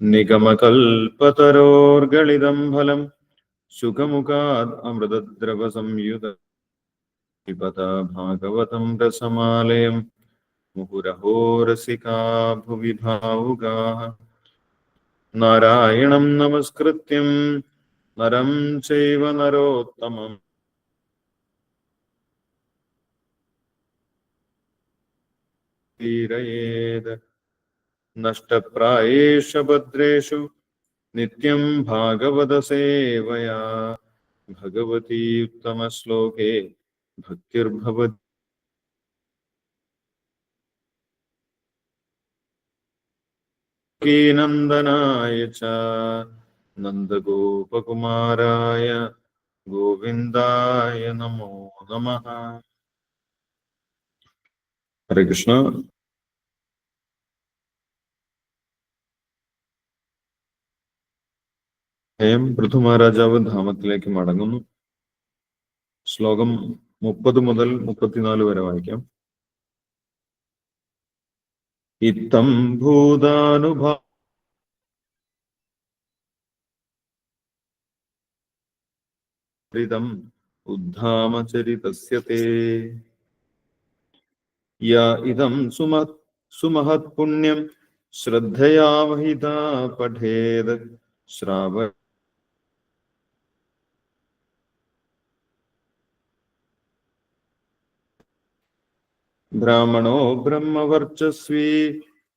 നിഗമകൽപതരോർഗളിതം ഫലം സുഖമുഖാത് അമൃതദ്രവ സംയുത ഭാഗവതം രസമാലയം മുഹുരഹോ രസികാ ഭുവി ഭാവുകാ നാരായണം നമസ്കൃത്യം നരം ചൈവ നരോത്തമം. തീരയേത്. നഷ്ടപ്രായേഷു ഭദ്രേഷു നിത്യം ഭാഗവത സേവയാ ഭഗവതി ഉത്തമശ്ലോകേ ഭക്തിർഭവതി നന്ദനായ नन्दगोपकुमाराय നന്ദഗോപകുമാരായ ഗോവിന്ദായ നമോ നമ ഹരേ ഹേം പൃഥുമഹാരാജാവ് ധാമത്തിലേക്ക് മടങ്ങുന്നു. ശ്ലോകം മുപ്പത് മുതൽ മുപ്പത്തിനാല് വരെ വായിക്കാം. ഇത്തം ഭൂതാനുഭ ഉദ്ധാമചരിതസ്യ തേ യ ഇദം സുമത് സുമഹത് പുണ്യം ശ്രദ്ധയാ വഹിതാ പഠേത് ശ്രാവ ബ്രാഹ്മണോ ബ്രഹ്മവർച്ചസ്വി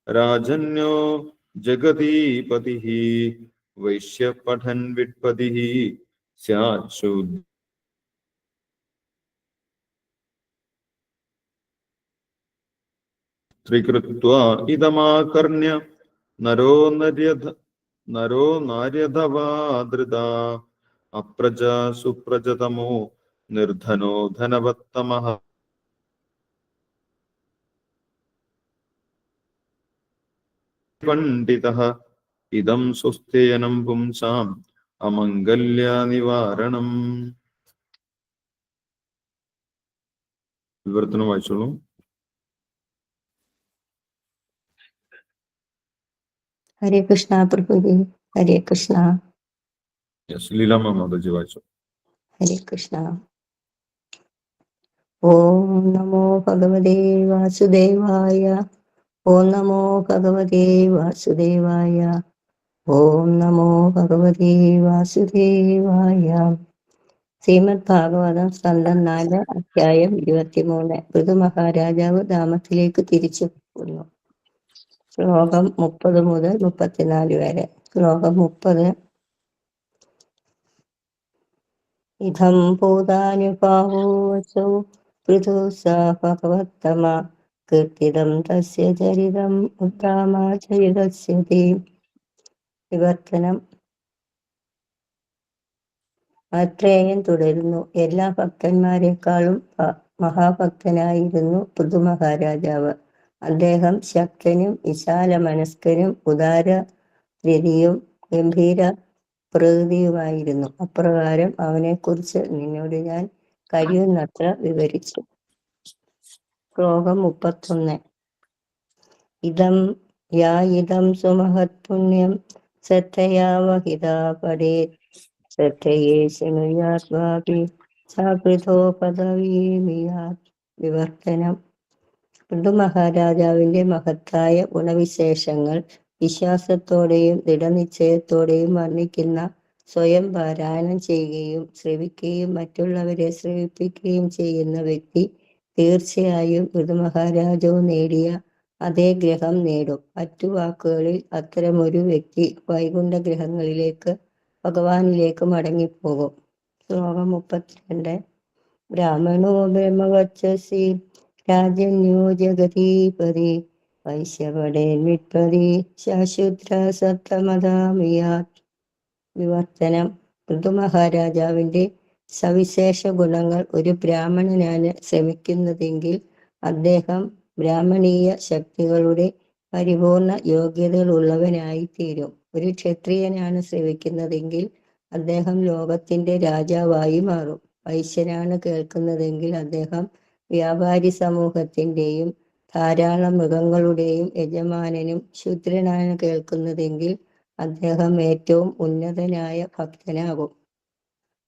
രാജന്യോ ജഗതീപതി വൈശ്യ പഠൻ വിട്പതി സ്യാത് ത്രികൃത്വാ ഇതമാകർണ്യ നരോ നര്യധ നരോ നാര്യധവാദൃത അപ്രജ സുപ്രജതമോ നിർധനോ ധനവത്തമഃ പണ്ഡിതഃ. ഇതം സുസ്ഥേയനം പുംസാം അമംഗല്യ നിവാരണം. വിവർത്തനം വായിച്ചോളൂ. ഹരേ കൃഷ്ണ പ്രഭുജി ഹരേ കൃഷ്ണ. ലീലാമ്മ മാതാജി വായിച്ചു. ഹരേ കൃഷ്ണ. ഓം നമോ ഭഗവതേ വാസുദേവായ ഓം നമോ ഭഗവതേ വാസുദേവായ. ഓം നമോ ഭഗവതേ വാസുദേവായ. ശ്രീമദ് ഭാഗവതം സ്കന്ധം നാല് അധ്യായം ഇരുപത്തിമൂന്ന്. മഹാരാജാവ് ധാമത്തിലേക്ക് തിരിച്ചു പോകുന്നു ശ്ലോകം മുപ്പത് മുതൽ മുപ്പത്തിനാല് വരെ. ശ്ലോകം മുപ്പത്. ഇതം ഭൂതാനുഭാവോऽസौ പൃഥു സ ഭഗവത്തമ. കീർത്തിതം തസ്യ ചരിതം ഉദ്ധാമാചരിതസ്യ തേ. വിവർത്തനം. അത്രേയൻ തുടരുന്നു. എല്ലാ ഭക്തന്മാരെക്കാളും മഹാഭക്തനായിരുന്നു പുതുമഹാരാജാവ്. അദ്ദേഹം ശക്തനും വിശാല മനസ്കനും ഉദാര രതിയും ഗംഭീര പ്രകൃതിയുമായിരുന്നു. അപ്രകാരം അവനെക്കുറിച്ച് നിന്നോട് ഞാൻ കഴിയുന്നത്ര വിവരിച്ചു. ശ്ലോകം മുപ്പത്തൊന്ന്. ഇതം യാ ഇതം സുമഹത് പുണ്യം ശ്രദ്ധയാ വഹിതാ പടേ ശ്രദ്ധയേ ശൃണുയാത്വാപി സാകൃതോ പദവീമിയാത് വിവർത്തനം. ഋതു മഹാരാജാവിന്റെ മഹത്തായ ഗുണവിശേഷങ്ങൾ വിശ്വാസത്തോടെയും ദൃഢനിശ്ചയത്തോടെയും വർണിക്കുന്ന സ്വയം പാരായണം ചെയ്യുകയും ശ്രവിക്കുകയും മറ്റുള്ളവരെ ശ്രവിപ്പിക്കുകയും ചെയ്യുന്ന വ്യക്തി തീർച്ചയായും ഇത് മഹാരാജാവ് നേടിയ അതേ ഗ്രഹം നേടും. മറ്റു വാക്കുകളിൽ അത്തരമൊരു വ്യക്തി വൈകുണ്ഠ ഗ്രഹങ്ങളിലേക്ക് ഭഗവാനിലേക്ക് മടങ്ങിപ്പോകും. ശ്ലോകം മുപ്പത്തിരണ്ട്. ബ്രാഹ്മണോ ബ്രഹ്മവച്ചസി രാജന്യോ ജഗതീപതി വൈശ്യപടേൻ വിട്പതി ശാശുദ്ര സപ്തമതാമിയാ വിവർത്തനം. ഋതു മഹാരാജാവിന്റെ സവിശേഷ ഗുണങ്ങൾ ഒരു ബ്രാഹ്മണനാണ് ശ്രമിക്കുന്നതെങ്കിൽ അദ്ദേഹം ബ്രാഹ്മണീയ ശക്തികളുടെ പരിപൂർണ യോഗ്യതകളുള്ളവനായി തീരും ഒരു ക്ഷത്രിയനാണ് ശ്രമിക്കുന്നതെങ്കിൽ അദ്ദേഹം ലോകത്തിന്റെ രാജാവായി മാറും. വൈശ്യനാണ് കേൾക്കുന്നതെങ്കിൽ അദ്ദേഹം വ്യാപാരി സമൂഹത്തിന്റെയും ധാരാളം മൃഗങ്ങളുടെയും യജമാനനും ശൂദ്രനാണ് കേൾക്കുന്നതെങ്കിൽ അദ്ദേഹം ഏറ്റവും ഉന്നതനായ ഭക്തനാകും.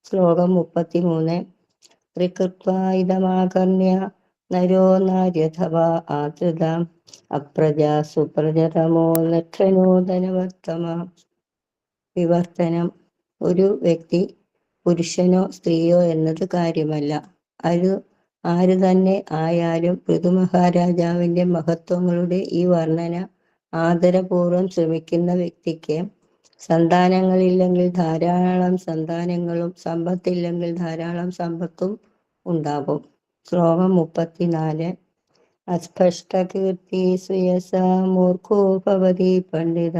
ശ്ലോകം മുപ്പത്തിമൂന്ന്. ത്രികൃത്വായുധമാകർണ്യ നരോ നാര്യഥവാ ആതൃത അപ്രജാ സുപ്രജതമോ ലക്ഷനൂതനവർത്തമ വിവർത്തനം. ഒരു വ്യക്തി പുരുഷനോ സ്ത്രീയോ എന്നത് കാര്യമല്ല. അത് ആര് തന്നെ ആയാലും പൃഥുമഹാരാജാവിന്റെ മഹത്വങ്ങളുടെ ഈ വർണന ആദരപൂർവം ശ്രമിക്കുന്ന വ്യക്തിക്ക് സന്താനങ്ങളില്ലെങ്കിൽ ധാരാളം സന്താനങ്ങളും സമ്പത്തില്ലെങ്കിൽ ധാരാളം സമ്പത്തും ഉണ്ടാകും. ശ്ലോകം മുപ്പത്തിനാല്. അസ്പഷ്ടകീർത്തി സുയസ മൂർഖോ പണ്ഡിത.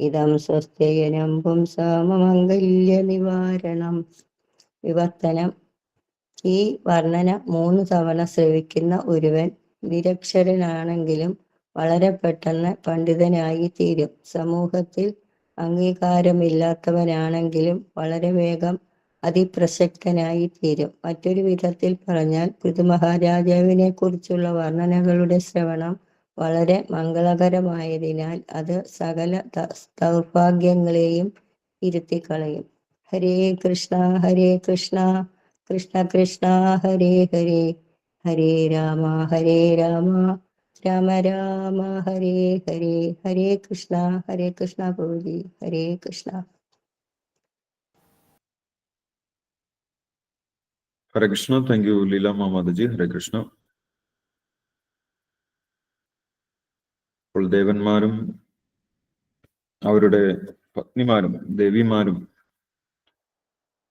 ഇതം സ്വസ്ഥയനം പുംസാമംഗല്യ നിവാരണം വിവർത്തനം. ഈ വർണന മൂന്ന് തവണ ശ്രവിക്കുന്ന ഒരുവൻ നിരക്ഷരനാണെങ്കിലും വളരെ പെട്ടെന്ന് പണ്ഡിതനായി തീരും സമൂഹത്തിൽ അംഗീകാരമില്ലാത്തവനാണെങ്കിലും വളരെ വേഗം അതിപ്രസക്തനായി തീരും മറ്റൊരു വിധത്തിൽ പറഞ്ഞാൽ പൃഥുമഹാരാജാവിനെ കുറിച്ചുള്ള വർണനകളുടെ ശ്രവണം വളരെ മംഗളകരമായതിനാൽ അത് സകല ദൗർഭാഗ്യങ്ങളെയും ഇരുത്തിക്കളയും. ഹരേ കൃഷ്ണ ഹരേ കൃഷ്ണ കൃഷ്ണ കൃഷ്ണ ഹരേ ഹരേ ഹരേ രാമ ഹരേ രാമ. രാമ രാമ ഹരേ ഹരേ ഹരേ കൃഷ്ണ ഹരേ കൃഷ്ണ പ്രഭുജി ഹരേ കൃഷ്ണ. ഹരേ കൃഷ്ണ താങ്ക് യു ലീല മാമാതജി ഹരേ കൃഷ്ണ. അപ്പോൾ ദേവന്മാരും അവരുടെ പത്നിമാരും ദേവിമാരും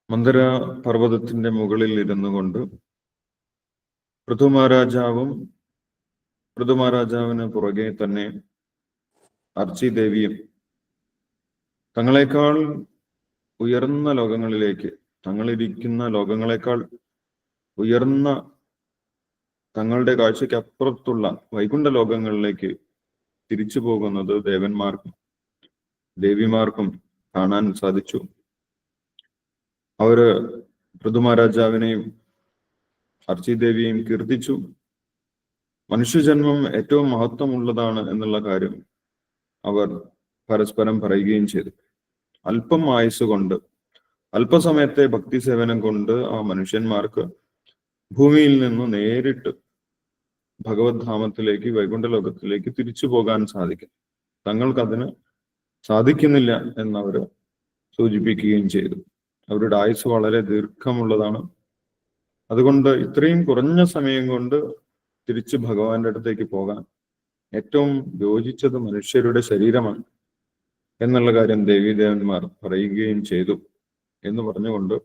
മന്ദര പർവതത്തിന്റെ മുകളിൽ ഇരുന്നു കൊണ്ട് പൃഥുമഹാരാജാവും പൃഥുമഹാരാജാവിന് പുറകെ തന്നെ അർച്ചി ദേവിയും തങ്ങളെക്കാൾ ഉയർന്ന ലോകങ്ങളിലേക്ക് തങ്ങളിരിക്കുന്ന ലോകങ്ങളെക്കാൾ ഉയർന്ന തങ്ങളുടെ കാഴ്ചയ്ക്ക് അപ്പുറത്തുള്ള വൈകുണ്ഠ ലോകങ്ങളിലേക്ക് തിരിച്ചു പോകുന്നത് ദേവന്മാർക്കും ദേവിമാർക്കും കാണാൻ സാധിച്ചു. അവർ പൃഥുമഹാരാജാവിനെയും അർച്ചിദേവിയെയും കീർത്തിച്ചു. മനുഷ്യജന്മം ഏറ്റവും മഹത്വമുള്ളതാണ് എന്നുള്ള കാര്യം അവർ പരസ്പരം പറയുകയും ചെയ്തു. അല്പം ആയുസ് കൊണ്ട് അല്പസമയത്തെ ഭക്തി സേവനം കൊണ്ട് ആ മനുഷ്യന്മാർക്ക് ഭൂമിയിൽ നിന്ന് നേരിട്ട് ഭഗവത് ധാമത്തിലേക്ക് വൈകുണ്ഠ ലോകത്തിലേക്ക് തിരിച്ചു പോകാൻ സാധിക്കും. തങ്ങൾക്കതിന് സാധിക്കുന്നില്ല എന്നവർ സൂചിപ്പിക്കുകയും ചെയ്തു. അവരുടെ ആയുസ് വളരെ ദീർഘമുള്ളതാണ്. അതുകൊണ്ട് ഇത്രയും കുറഞ്ഞ സമയം കൊണ്ട് തിരിച്ച് ഭഗവാന്റെ അടുത്തേക്ക് പോകാൻ ഏറ്റവും യോജിച്ചത് മനുഷ്യരുടെ ശരീരമാണ് എന്നുള്ള കാര്യം ദേവീദേവന്മാർ പറയുകയും ചെയ്തു എന്ന് പറഞ്ഞുകൊണ്ട്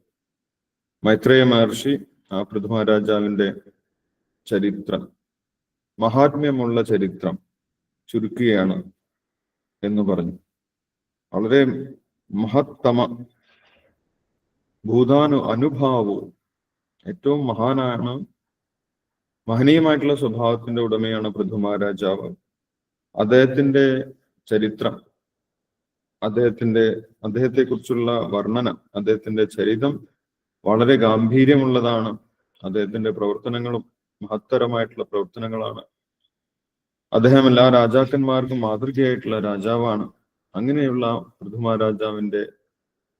മൈത്രേയ മഹർഷി ആ പൃഥ്വരാജാവിന്റെ ചരിത്രം മഹാത്മ്യമുള്ള ചരിത്രം ചുരുക്കുകയാണ് എന്ന് പറഞ്ഞു. വളരെ മഹത്തമ ഭൂതാനു അനുഭാവവും ഏറ്റവും മഹാനാണ് മഹനീയമായിട്ടുള്ള സ്വഭാവത്തിന്റെ ഉടമയാണ് പൃഥ്വമഹാരാജാവ് അദ്ദേഹത്തിന്റെ ചരിത്രം അദ്ദേഹത്തിന്റെ അദ്ദേഹത്തെ കുറിച്ചുള്ള വർണന അദ്ദേഹത്തിന്റെ ചരിതം വളരെ ഗാംഭീര്യമുള്ളതാണ്. അദ്ദേഹത്തിന്റെ പ്രവർത്തനങ്ങളും മഹത്തരമായിട്ടുള്ള പ്രവർത്തനങ്ങളാണ്. അദ്ദേഹം എല്ലാ രാജാക്കന്മാർക്കും മാതൃകയായിട്ടുള്ള രാജാവാണ്. അങ്ങനെയുള്ള പൃഥ്വമഹാരാജാവിന്റെ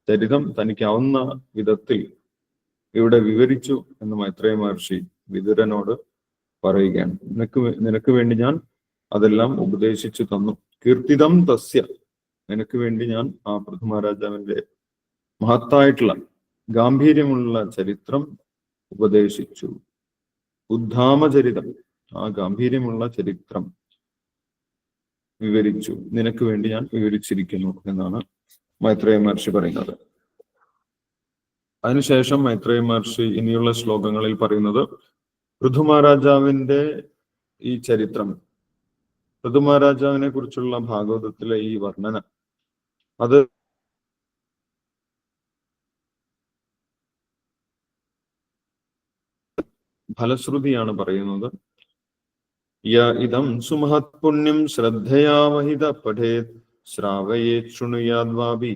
ചരിതം തനിക്കാവുന്ന വിധത്തിൽ ഇവിടെ വിവരിച്ചു എന്ന് മൈത്രേയ മഹർഷി വിതുരനോട് പറയുകയാണ്. നിനക്ക് നിനക്ക് വേണ്ടി ഞാൻ അതെല്ലാം ഉപദേശിച്ചു തന്നു. കീർത്തിതം തസ്യ. നിനക്ക് വേണ്ടി ഞാൻ ആ പ്രഥമരാജാവിന്റെ മഹത്തായിട്ടുള്ള ഗാംഭീര്യമുള്ള ചരിത്രം ഉപദേശിച്ചു. ഉദ്ധാമചരിതം. ആ ഗാംഭീര്യമുള്ള ചരിത്രം വിവരിച്ചു. നിനക്ക് വേണ്ടി ഞാൻ വിവരിച്ചിരിക്കുന്നു എന്നാണ് മൈത്രേയ മഹർഷി പറയുന്നത്. അതിനുശേഷം മൈത്രേയ മഹർഷി ഇനിയുള്ള ശ്ലോകങ്ങളിൽ പറയുന്നത് പൃഥുമഹാരാജാവിന്റെ ഈ ചരിത്രം ഋതുമഹാരാജാവിനെ കുറിച്ചുള്ള ഭാഗവതത്തിലെ ഈ വർണന അത് ഫലശ്രുതിയാണ് പറയുന്നത്. ഇതം സുമഹത് പുണ്യം ശ്രദ്ധയാവഹിത പഠേത് ശ്രാവയേ ശൃണുയാദ്വാപി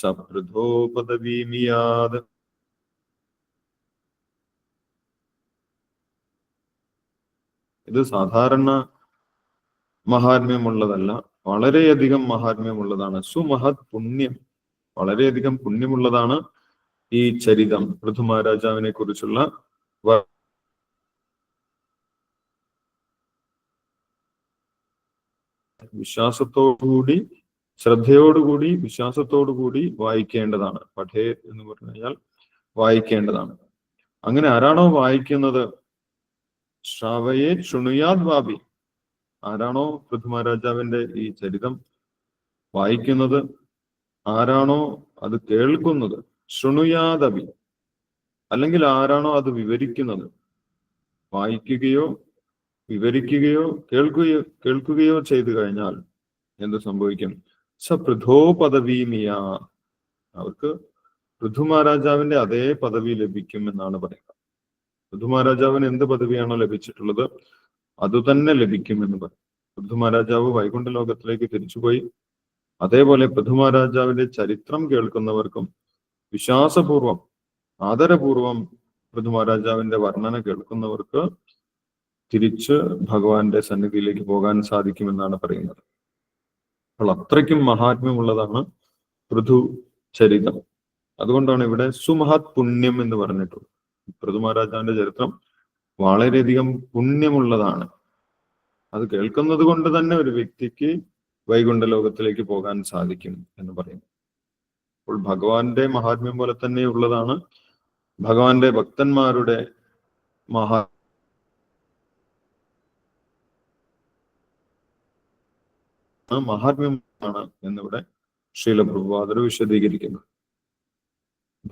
സപൃഥോ പദവീമിയാത്. ഇത് സാധാരണ മഹാത്മ്യമുള്ളതല്ല വളരെയധികം മഹാത്മ്യമുള്ളതാണ്. സുമഹത് പുണ്യം വളരെയധികം പുണ്യമുള്ളതാണ് ഈ ചരിതം പൃഥു മഹാരാജാവിനെ കുറിച്ചുള്ള വിശ്വാസത്തോടുകൂടി ശ്രദ്ധയോടുകൂടി വിശ്വാസത്തോടുകൂടി വായിക്കേണ്ടതാണ്. പഠേ എന്ന് പറഞ്ഞു കഴിഞ്ഞാൽ വായിക്കേണ്ടതാണ്. അങ്ങനെ ആരാണോ വായിക്കുന്നത് ശ്രാവയെ ചുണുയാദ് വാബി ആരാണോ പൃഥ്വി മഹാരാജാവിന്റെ ഈ ചരിതം വായിക്കുന്നത്? ആരാണോ അത് കേൾക്കുന്നത്? ശൃണുയാദവി അല്ലെങ്കിൽ ആരാണോ അത് വിവരിക്കുന്നത്? വായിക്കുകയോ വിവരിക്കുകയോ കേൾക്കുകയോ കേൾക്കുകയോ ചെയ്തു കഴിഞ്ഞാൽ എന്ത് സംഭവിക്കും? സ പൃഥോ പദവീമിയ അവർക്ക് പൃഥു മഹാരാജാവിന്റെ അതേ പദവി ലഭിക്കും എന്നാണ് പറയുക. പൃഥു മഹാരാജാവിന് എന്ത് പദവിയാണോ ലഭിച്ചിട്ടുള്ളത് അതുതന്നെ ലഭിക്കും എന്ന് പറയും. പൃഥു മഹാരാജാവ് വൈകുണ്ഠ ലോകത്തിലേക്ക് തിരിച്ചുപോയി. അതേപോലെ പൃഥു മഹാരാജാവിന്റെ ചരിത്രം കേൾക്കുന്നവർക്കും വിശ്വാസപൂർവം ആദരപൂർവം പൃഥു മഹാരാജാവിന്റെ വർണന കേൾക്കുന്നവർക്ക് തിരിച്ച് ഭഗവാന്റെ സന്നിധിയിലേക്ക് പോകാൻ സാധിക്കുമെന്നാണ് പറയുന്നത്. അപ്പോൾ അത്രയ്ക്കും മഹാത്മ്യമുള്ളതാണ് പൃഥു ചരിതം. അതുകൊണ്ടാണ് ഇവിടെ സുമഹത് പുണ്യം എന്ന് പറഞ്ഞിട്ടുള്ളത്. പൃഥു മഹാരാജാവിന്റെ ചരിത്രം വളരെയധികം പുണ്യമുള്ളതാണ്. അത് കേൾക്കുന്നത് കൊണ്ട് തന്നെ ഒരു വ്യക്തിക്ക് വൈകുണ്ഠ ലോകത്തിലേക്ക് പോകാൻ സാധിക്കും എന്ന് പറയും. അപ്പോൾ ഭഗവാന്റെ മഹാത്മ്യം പോലെ തന്നെ ഉള്ളതാണ് ഭഗവാന്റെ ഭക്തന്മാരുടെ മഹാ മഹാത്മ്യമാണ് എന്നിവിടെ ശീലപ്രഭുവാദർ വിശദീകരിക്കുന്നു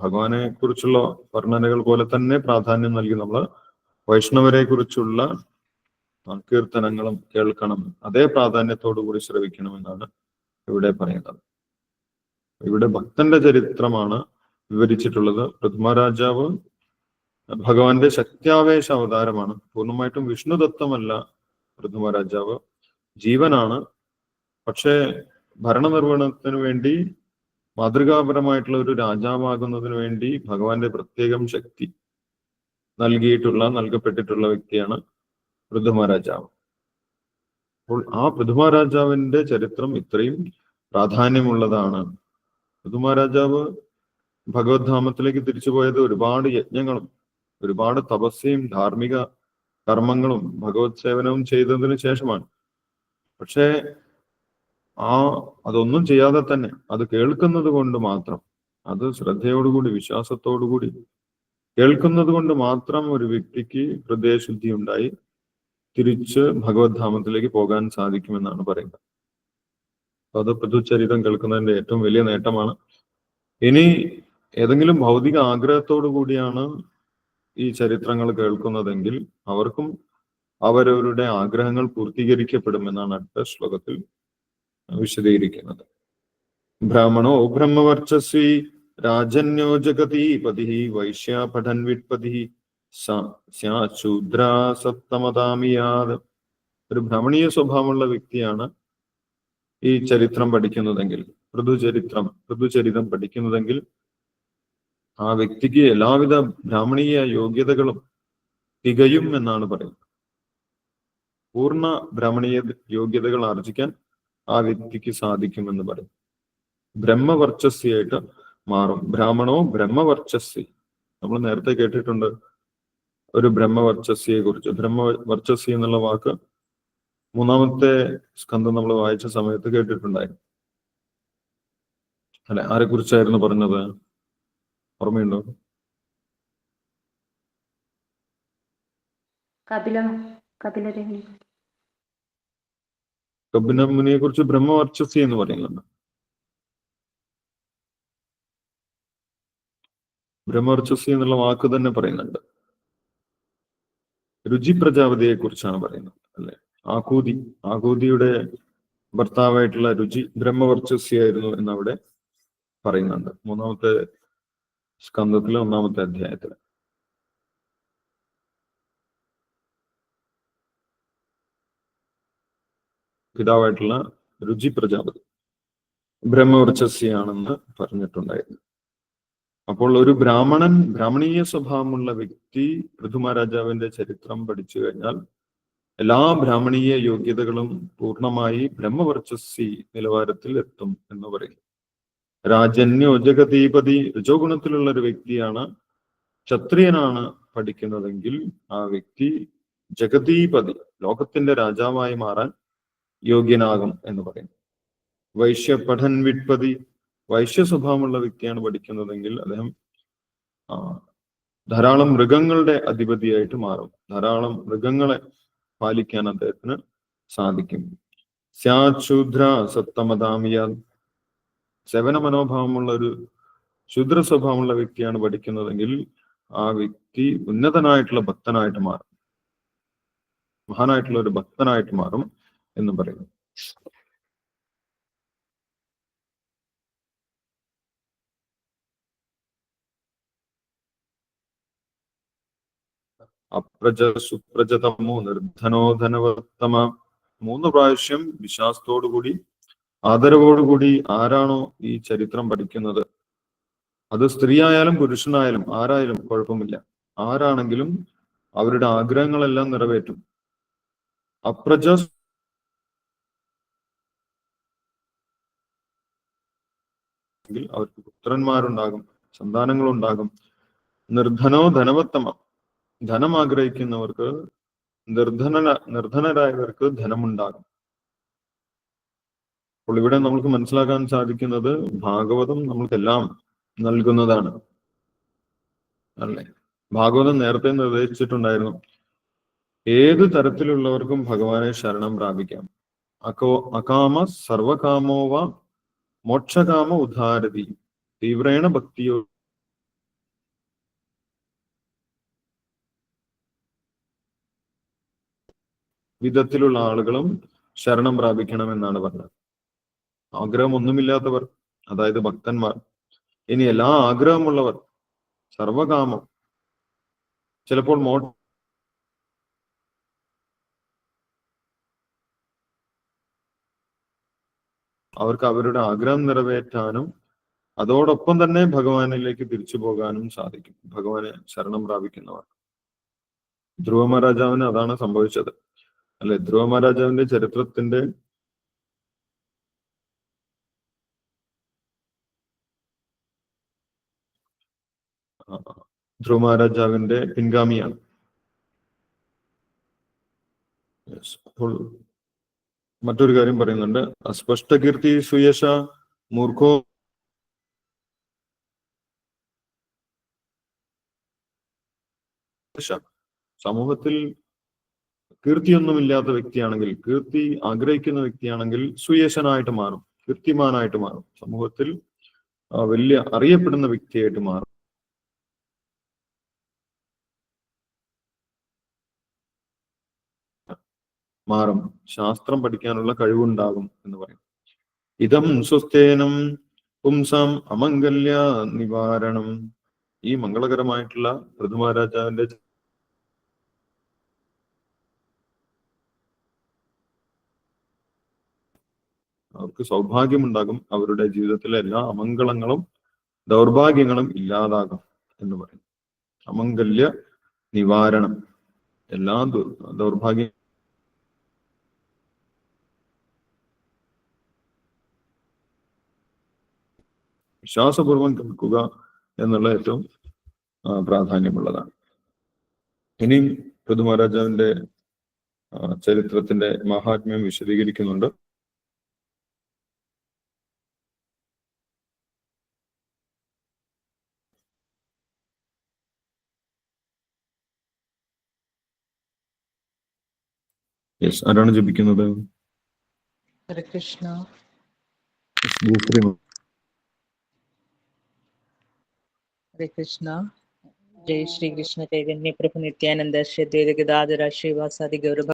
ഭഗവാനെ കുറിച്ചുള്ള വർണനകൾ പോലെ തന്നെ പ്രാധാന്യം നൽകി നമ്മൾ വൈഷ്ണവരെ കുറിച്ചുള്ള കീർത്തനങ്ങളും കേൾക്കണം. അതേ പ്രാധാന്യത്തോടു കൂടി ശ്രവിക്കണമെന്നാണ് ഇവിടെ പറയുന്നത് ഇവിടെ ഭക്തന്റെ ചരിത്രമാണ് വിവരിച്ചിട്ടുള്ളത്. പൃഥ്മരാജാവ് ഭഗവാന്റെ ശക്തിയാവേശ അവതാരമാണ്. പൂർണമായിട്ടും വിഷ്ണുദത്തമല്ല പൃഥ്മരാജാവ് ജീവനാണ്. പക്ഷേ ഭരണനിർവഹണത്തിന് വേണ്ടി മാതൃകാപരമായിട്ടുള്ള ഒരു രാജാവാകുന്നതിന് വേണ്ടി ഭഗവാന്റെ പ്രത്യേകം ശക്തി നൽകിയിട്ടുള്ള നൽകപ്പെട്ടിട്ടുള്ള വ്യക്തിയാണ് പ്രഥമരാജാവ് അപ്പോൾ ആ പ്രഥമരാജാവിന്റെ ചരിത്രം ഇത്രയും പ്രാധാന്യമുള്ളതാണ്. പ്രഥമരാജാവ് ഭഗവത്ധാമത്തിലേക്ക് തിരിച്ചു തിരിച്ചുപോയത് ഒരുപാട് യജ്ഞങ്ങളും ഒരുപാട് തപസ്യയും ധാർമ്മിക കർമ്മങ്ങളും ഭഗവത് സേവനവും ചെയ്തതിനു ശേഷമാണ്. പക്ഷേ ആ അതൊന്നും ചെയ്യാതെ തന്നെ അത് കേൾക്കുന്നത് കൊണ്ട് മാത്രം അത് ശ്രദ്ധയോടുകൂടി വിശ്വാസത്തോടുകൂടി കേൾക്കുന്നത് കൊണ്ട് മാത്രം ഒരു വ്യക്തിക്ക് ഹൃദയശുദ്ധി ഉണ്ടായി തിരിച്ച് ഭഗവത് ധാമത്തിലേക്ക് പോകാൻ സാധിക്കുമെന്നാണ് പറയുന്നത്. അപ്പൊ അത് പൃഥുചരിതം കേൾക്കുന്നതിന്റെ ഏറ്റവും വലിയ നേട്ടമാണ്. ഇനി ഏതെങ്കിലും ഭൗതിക ആഗ്രഹത്തോടു കൂടിയാണ് ഈ ചരിത്രങ്ങൾ കേൾക്കുന്നതെങ്കിൽ അവർക്കും അവരവരുടെ ആഗ്രഹങ്ങൾ പൂർത്തീകരിക്കപ്പെടുമെന്നാണ് അടുത്ത ശ്ലോകത്തിൽ വിശദീകരിക്കുന്നത്. ബ്രാഹ്മണോ ബ്രഹ്മവർച്ചസ്വി രാജന്യോ ജഗതീപതി വൈശ്യ പഠൻ വിട്പതി ശൂദ്ര ഒരു ഭ്രമണീയ സ്വഭാവമുള്ള വ്യക്തിയാണ് ഈ ചരിത്രം പഠിക്കുന്നതെങ്കിൽ ഋതുചരിത്രം ഋതുചരിതം പഠിക്കുന്നതെങ്കിൽ ആ വ്യക്തിക്ക് എല്ലാവിധ ബ്രാഹ്മണീയ യോഗ്യതകളും തികയും എന്നാണ് പറയുന്നത്. പൂർണ ബ്രാഹ്മണീയ യോഗ്യതകൾ ആർജിക്കാൻ ആ വ്യക്തിക്ക് സാധിക്കുമെന്ന് പറയും. ബ്രഹ്മവർച്ചസ്യായിട്ട് മാറും. ബ്രാഹ്മണോ ബ്രഹ്മവർച്ചസ്വി? നമ്മൾ നേരത്തെ കേട്ടിട്ടുണ്ട് ഒരു ബ്രഹ്മവർച്ചസ്യയെ കുറിച്ച്. ബ്രഹ്മവർച്ചസ്യ എന്നുള്ള വാക്ക് മൂന്നാമത്തെ സ്കന്ധം നമ്മൾ വായിച്ച സമയത്ത് കേട്ടിട്ടുണ്ടായിരുന്നു. അല്ലെ ആരെ കുറിച്ചായിരുന്നു പറഞ്ഞത്? ഓർമ്മയുണ്ടോ? കപില കപിലരഹി കബിനമുനിയെ കുറിച്ച് ബ്രഹ്മവർച്ചസി എന്ന് പറയുന്നുണ്ട്. ബ്രഹ്മവർച്ചസി എന്നുള്ള വാക്ക് തന്നെ പറയുന്നുണ്ട്. രുചി പ്രജാപതിയെ കുറിച്ചാണ് പറയുന്നത് അല്ലെ? ആകൂതി ആകൂതിയുടെ ഭർത്താവായിട്ടുള്ള രുചി ബ്രഹ്മവർച്ചസ്യായിരുന്നു എന്നവിടെ പറയുന്നുണ്ട്. മൂന്നാമത്തെ സ്കന്ധത്തിലെ ഒന്നാമത്തെ അധ്യായത്തിൽ. പിതാവായിട്ടുള്ള രുചി പ്രജാപതി. ബ്രഹ്മവർച്ചസിയാണെന്ന് പറഞ്ഞിട്ടുണ്ടായിരുന്നു. അപ്പോൾ ഒരു ബ്രാഹ്മണൻ ബ്രാഹ്മണീയ സ്വഭാവമുള്ള വ്യക്തി പൃഥുമ രാജാവിന്റെ ചരിത്രം പഠിച്ചു കഴിഞ്ഞാൽ എല്ലാ ബ്രാഹ്മണീയ യോഗ്യതകളും പൂർണമായി ബ്രഹ്മവർച്ചസി നിലവാരത്തിൽ എത്തും എന്ന് പറയും. രാജന്യോ രജോഗുണത്തിലുള്ള രജോ ഗുണത്തിലുള്ള ഒരു വ്യക്തിയാണ്. ക്ഷത്രിയനാണ് പഠിക്കുന്നതെങ്കിൽ ആ വ്യക്തി ജഗതീപതി ലോകത്തിന്റെ രാജാവായി മാറാൻ യോഗ്യനാകും എന്ന് പറയും. വൈശ്യ പഠൻ വിട്പതി വൈശ്യ സ്വഭാവമുള്ള വ്യക്തിയാണ് പഠിക്കുന്നതെങ്കിൽ അദ്ദേഹം ധാരാളം മൃഗങ്ങളുടെ അധിപതിയായിട്ട് മാറും. ധാരാളം മൃഗങ്ങളെ പാലിക്കാൻ അദ്ദേഹത്തിന് സാധിക്കും. ശൂദ്ര സത്തമതാമിയ സേവന മനോഭാവമുള്ള ഒരു ശൂദ്ര സ്വഭാവമുള്ള വ്യക്തിയാണ് പഠിക്കുന്നതെങ്കിൽ ആ വ്യക്തി ഉന്നതനായിട്ടുള്ള ഭക്തനായിട്ട് മാറും. മഹാനായിട്ടുള്ള ഒരു ഭക്തനായിട്ട് മാറും. എന്ന് പറയുന്നു. അപ്രജ സുപ്രജതമോ നിർധനോ ധനവർത്തമ. മൂന്ന് പ്രാവശ്യം വിശ്വാസത്തോടുകൂടി ആദരവോടുകൂടി ആരാണോ ഈ ചരിത്രം പഠിക്കുന്നത്? അത് സ്ത്രീ ആയാലും പുരുഷനായാലും ആരായാലും കുഴപ്പമില്ല. ആരാണെങ്കിലും അവരുടെ ആഗ്രഹങ്ങളെല്ലാം നിറവേറ്റും. അപ്രജ എങ്കിൽ അവർക്ക് പുത്രന്മാരുണ്ടാകും സന്താനങ്ങളുണ്ടാകും. നിർധനോ ധനവത്തമ. ധനം ആഗ്രഹിക്കുന്നവർക്ക് നിർധന നിർധനരായവർക്ക് ധനമുണ്ടാകും. അപ്പോൾ ഇവിടെ നമുക്ക് മനസ്സിലാക്കാൻ സാധിക്കുന്നത് ഭാഗവതം നമ്മൾക്കെല്ലാം നൽകുന്നതാണ്. അല്ലേ? ഭാഗവതം നേരത്തെ നിർദ്ദേശിച്ചിട്ടുണ്ടായിരുന്നു ഏത് തരത്തിലുള്ളവർക്കും ഭഗവാനെ ശരണം പ്രാപിക്കാം. അക്കോ അകാമ സർവകാമോവ മോക്ഷകാമ ഉദാരതി തീവ്രേണ ഭക്തിയോ വിധത്തിലുള്ള ആളുകളും ശരണം പ്രാപിക്കണം എന്നാണ് പറഞ്ഞത്. ആഗ്രഹം ഒന്നുമില്ലാത്തവർ അതായത് ഭക്തന്മാർ ഇനി എല്ലാ ആഗ്രഹമുള്ളവർ സർവകാമം. ചിലപ്പോൾ മോ അവർക്ക് അവരുടെ ആഗ്രഹം നിറവേറ്റാനും അതോടൊപ്പം തന്നെ ഭഗവാനിലേക്ക് തിരിച്ചു പോകാനും സാധിക്കും. ഭഗവാനെ ശരണം പ്രാപിക്കുന്നവർ. ധ്രുവ മഹാരാജാവിന് അതാണ് സംഭവിച്ചത്. അല്ലെ? ധ്രുവ മഹാരാജാവിന്റെ ചരിത്രത്തിന്റെ ധ്രുവ മഹാരാജാവിന്റെ പിൻഗാമിയാണ്. അപ്പോൾ മറ്റൊരു കാര്യം പറയുന്നുണ്ട്. അസ്പഷ്ടകീർത്തി സുയശ മൂർഖോ. സമൂഹത്തിൽ കീർത്തിയൊന്നുമില്ലാത്ത വ്യക്തിയാണെങ്കിൽ കീർത്തി ആഗ്രഹിക്കുന്ന വ്യക്തിയാണെങ്കിൽ സുയേശനായിട്ട് മാറും കീർത്തിമാനായിട്ട് മാറും. സമൂഹത്തിൽ വലിയ അറിയപ്പെടുന്ന വ്യക്തിയായിട്ട് മാറും. മാറും. ശാസ്ത്രം പഠിക്കാനുള്ള കഴിവുണ്ടാകും എന്ന് പറയും. ഇതം സ്വസ്ഥേനം പുംസാം അമംഗല്യ നിവാരണം. ഈ മംഗളകരമായിട്ടുള്ള ഋതുമഹാരാജാവിന്റെ അവർക്ക് സൗഭാഗ്യമുണ്ടാകും. അവരുടെ ജീവിതത്തിലെ എല്ലാ അമംഗളങ്ങളും ദൗർഭാഗ്യങ്ങളും ഇല്ലാതാകും എന്ന് പറയും. അമംഗല്യ നിവാരണം. എല്ലാ ദൗർഭാഗ്യ വിശ്വാസപൂർവം കേൾക്കുക എന്നുള്ള ഏറ്റവും പ്രാധാന്യമുള്ളതാണ്. ഇനിയും പൊതുമഹാരാജാവിന്റെ ചരിത്രത്തിന്റെ മഹാത്മ്യം വിശദീകരിക്കുന്നുണ്ട്. യെസ് ആരാണ് ജപിക്കുന്നത്? ഹരെ കൃഷ്ണ ஹரே கிருஷ்ணா ஜெய் ஸ்ரீ கிருஷ்ண சைதன்ய பிரபு நித்யானந்த ஸ்ரீ துவேதகிதாதரா ஸ்ரீவாசாதி கௌரவ